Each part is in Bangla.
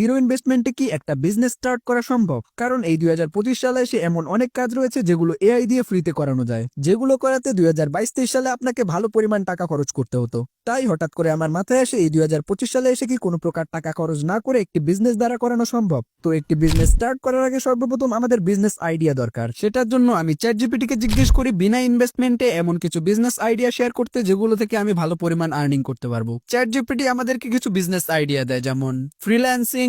জিরো ইনভেস্টমেন্টে কি একটা বিজনেস স্টার্ট করা সম্ভব? কারণ এই দুই হাজার পঁচিশ সালে এসে এমন অনেক কাজ রয়েছে যেগুলো এআই দিয়ে ফ্রিতে করানো যায়। যেগুলো করাতে দুই হাজার বাইশ সালে আপনাকে ভালো পরিমাণ টাকা খরচ করতে হতো। তাই হঠাৎ করে আমার মাথায় আসে, এই দুই হাজার পঁচিশ সালে এসে কি কোনো প্রকার টাকা খরচ না করে একটি বিজনেস দ্বারা করানো সম্ভব? তো একটি বিজনেস স্টার্ট করার আগে সর্বপ্রথম আমাদের বিজনেস আইডিয়া দরকার। সেটার জন্য আমি চ্যাট জিপিটিকে জিজ্ঞেস করি, বিনা ইনভেস্টমেন্টে এমন কিছু বিজনেস আইডিয়া শেয়ার করতে যেগুলো থেকে আমি ভালো পরিমাণ আর্নিং করতে পারব। চ্যাট জিপিটি আমাদেরকে কিছু বিজনেস আইডিয়া দেয়, যেমন freelancing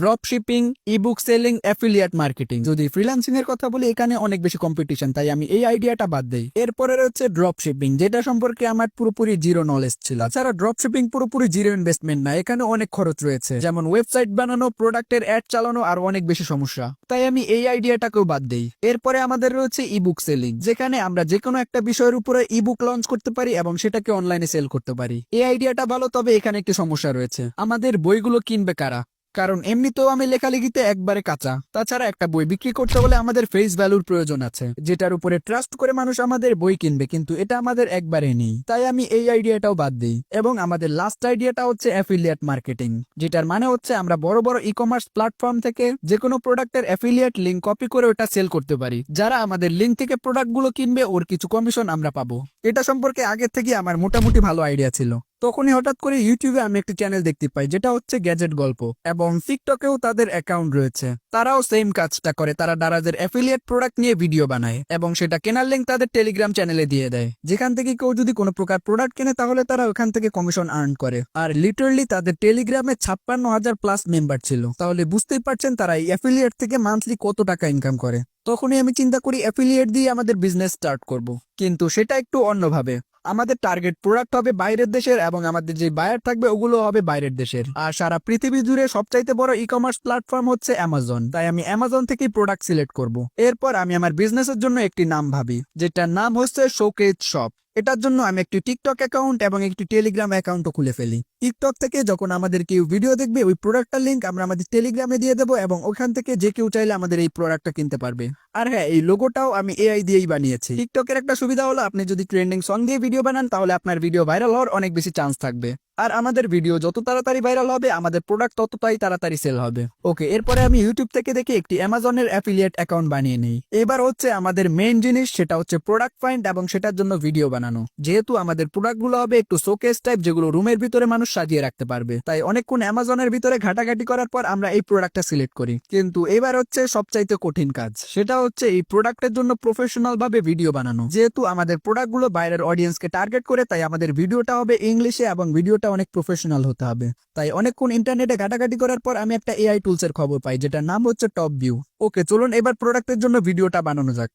drop shipping ebook selling affiliate marketing যদি ফ্রিল্যান্সিং এর কথা বলি, এখানে অনেক বেশি কম্পিটিশন তাই আমি এই আইডিয়াটা বাদ দেই। এরপরে রয়েছে ড্রপ শিপিং যেটা সম্পর্কে আমার পুরোপুরি জিরো নলেজ ছিল। তাছাড়া ড্রপ শিপিং পুরোপুরি জিরো ইনভেস্টমেন্ট না, এখানে অনেক খরচ রয়েছে। যেমন ওয়েবসাইট বানানো প্রোডাক্টের অ্যাড চালানো, আর অনেক বেশি সমস্যা। তাই আমি এই আইডিয়াটাকেও বাদ দেই। এরপরে আমাদের রয়েছে ইবুক সেলিং যেখানে আমরা যে কোনো একটা বিষয়ের উপরে ইবুক লঞ্চ করতে পারি এবং সেটাকে অনলাইনে সেল করতে পারি। এই আইডিয়াটা ভালো, তবে এখানে একটি সমস্যা রয়েছে। আমাদের বইগুলো কিনবে কারা? কারণ এমনিতেও আমি লেখালেখিতে একবারে কাঁচা। তাছাড়া একটা বই বিক্রি করতে হলে আমাদের ফেস ভ্যালুর প্রয়োজন আছে, যেটার উপরে ট্রাস্ট করে মানুষ আমাদের বই কিনবে, কিন্তু এটা আমাদের একবারে নেই। তাই আমি এই আইডিয়াটাও বাদ দিই। এবং আমাদের লাস্ট আইডিয়াটা হচ্ছে অ্যাফিলিয়েট মার্কেটিং যেটার মানে হচ্ছে আমরা বড় বড় ই কমার্স প্ল্যাটফর্ম থেকে যে কোনো প্রোডাক্টের অ্যাফিলিয়েট লিঙ্ক কপি করে ওটা সেল করতে পারি। যারা আমাদের লিঙ্ক থেকে প্রোডাক্টগুলো কিনবে, ওর কিছু কমিশন আমরা পাবো। এটা সম্পর্কে আগে থেকে আমার মোটামুটি ভালো আইডিয়া ছিল। তখনই হঠাৎ করে ইউটিউবে আমি একটি চ্যানেল দেখতে পাই, যেটা হচ্ছে গ্যাজেট গল্প এবং টিকটকেও তাদের অ্যাকাউন্ট রয়েছে। তারাও সেম কাজটা করে, তারা দারাজের অ্যাফিলিয়েট প্রোডাক্ট নিয়ে ভিডিও বানায় এবং সেটা কেনার লিঙ্ক তাদের টেলিগ্রাম চ্যানেলে দিয়ে দেয়। যেখান থেকে কেউ যদি কোনো প্রকার প্রোডাক্ট কেনে, তাহলে তারা ওখান থেকে কমিশন আর্ন করে। আর লিটারলি তাদের টেলিগ্রামে ছাপ্পান্ন হাজার প্লাস মেম্বার ছিল। তাহলে বুঝতেই পারছেন তারা এই অ্যাফিলিয়েট থেকে মান্থলি কত টাকা ইনকাম করে। তখনই আমি চিন্তা করি অ্যাফিলিয়েট দিয়ে আমাদের বিজনেস স্টার্ট করব। কিন্তু সেটা একটু অন্যভাবে। আমাদের টার্গেট প্রোডাক্ট হবে বাইরের দেশের এবং আমাদের যে বায়ার থাকবে ওগুলো হবে বাইরের দেশের। আর সারা পৃথিবী জুড়ে সবচাইতে বড় ই কমার্স প্ল্যাটফর্ম হচ্ছে অ্যামাজন তাই আমি অ্যামাজন থেকেই প্রোডাক্ট সিলেক্ট করব। এরপর আমি আমার বিজনেসের জন্য একটি নাম ভাবি, যেটার নাম হচ্ছে শোকেজ শপ এটার জন্য আমি একটি টিকটক অ্যাকাউন্ট এবং একটি টেলিগ্রাম অ্যাকাউন্টও খুলে ফেলি। টিকটক থেকে যখন আমাদের কেউ ভিডিও দেখবে, ওই প্রোডাক্টটার লিঙ্ক আমরা আমাদের টেলিগ্রামে দিয়ে দেবো এবং ওখান থেকে যে কেউ চাইলে আমাদের এই প্রোডাক্টটা কিনতে পারবে। আর হ্যাঁ এই লোগোটাও আমি এআই দিয়েই বানিয়েছি। টিকটকের একটা সুবিধা হলো, আপনি যদি ট্রেন্ডিং সং দিয়ে ভিডিও বানান, তাহলে আপনার ভিডিও ভাইরাল হওয়ার অনেক বেশি চান্স থাকবে। আর আমাদের ভিডিও যত তাড়াতাড়ি ভাইরাল হবে, আমাদের প্রোডাক্ট ততটাই তাড়াতাড়ি সেল হবে। ওকে এরপরে আমি ইউটিউব থেকে দেখে একটি অ্যামাজনের অ্যাফিলিয়েট অ্যাকাউন্ট বানিয়ে নিই। এবার হচ্ছে আমাদের মেইন জিনিস, সেটা হচ্ছে প্রোডাক্ট ফাইন্ড এবং সেটার জন্য ভিডিও বানানো। যেহেতু আমাদের প্রোডাক্টগুলো হবে একটু শোকেস টাইপ যেগুলো রুমের ভিতরে মানুষ সাজিয়ে রাখতে পারবে। তাই অনেকক্ষণ অ্যামাজনের ভিতরে ঘাটাঘাটি করার পর আমরা এই প্রোডাক্টটা সিলেক্ট করি। কিন্তু এবার হচ্ছে সবচাইতে কঠিন কাজ, সেটা হচ্ছে এই প্রোডাক্টের জন্য প্রফেশনাল ভাবে ভিডিও বানানো। যেহেতু আমাদের প্রোডাক্টগুলো বাইরের অডিয়েন্সকে টার্গেট করে, তাই আমাদের ভিডিওটা হবে ইংলিশে এবং ভিডিওটা অনেক প্রফেশনাল হতে হবে। তাই অনেকক্ষণ ইন্টারনেটে ঘাটাঘাটি করার পর আমি একটা এআই টুলস এর খবর পাই, যেটার নাম হচ্ছে টপ ভিউ ওকে চলুন এবার প্রোডাক্টের জন্য ভিডিওটা বানানো যাক।